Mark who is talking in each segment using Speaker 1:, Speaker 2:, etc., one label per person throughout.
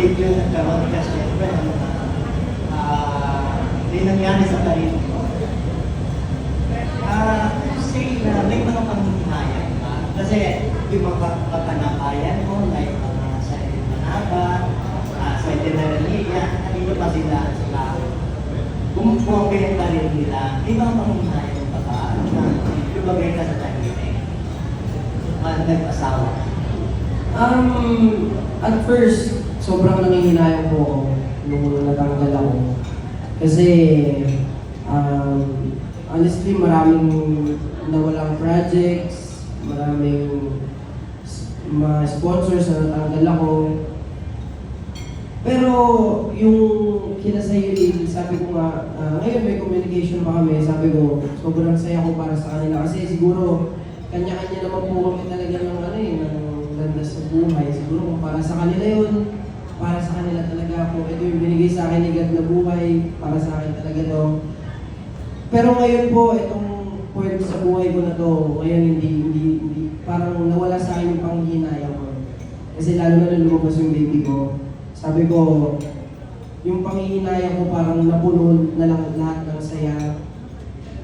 Speaker 1: medyo nagkaroon ka siyempre ng mga ah, may nangyari sa karir mo. Ah, say na may mga panghihinayang ka. Kasi yung mga kapanabayan mo, like mga sa Manaba, ah, sa Generalía, nandito pa sila sila bumubuhay yung karir nila. May mga panghihinayang ka ba na lumagay ka sa tahimik? Ah, nag-asawa.
Speaker 2: Um, at first, sobrang nangihinayang po ako nung natanggal ako. Kasi, um, honestly, maraming nawalang projects, maraming mga sponsors na natanggal ako. Pero yung kina sa UAE, sabi ko nga, ah, ngayon may communication pa kami, sabi ko, sobrang saya ko para sa kanila. Kasi siguro, kanya-kanya naman po kami talaga ng ano eh, ng landas sa buhay. Siguro kung para sa kanila yun, kanila talaga ako. Ito yung binigay sa akin ni God na buhay, para sa akin talaga to. Pero ngayon po, itong point sa buhay ko na to, ngayon hindi, hindi, hindi, parang nawala sa akin yung panghinayang ko. Kasi lalo na nung lumabas yung baby ko, sabi ko, yung panghihinayang ko parang napuno na lang lahat ng saya.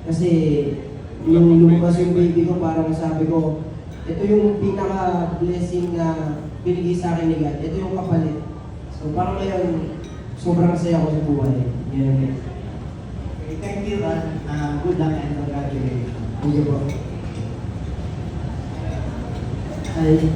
Speaker 2: Kasi yung lumabas yung baby ko, parang sabi ko, ito yung pinaka-blessing na binigay sa akin ni God. Ito yung kapalit. So parang ngayon, sobrang saya ko sa buhay. Yan.
Speaker 1: Okay, thank you and uh, good luck and congratulations.
Speaker 2: Thank you po. Ay.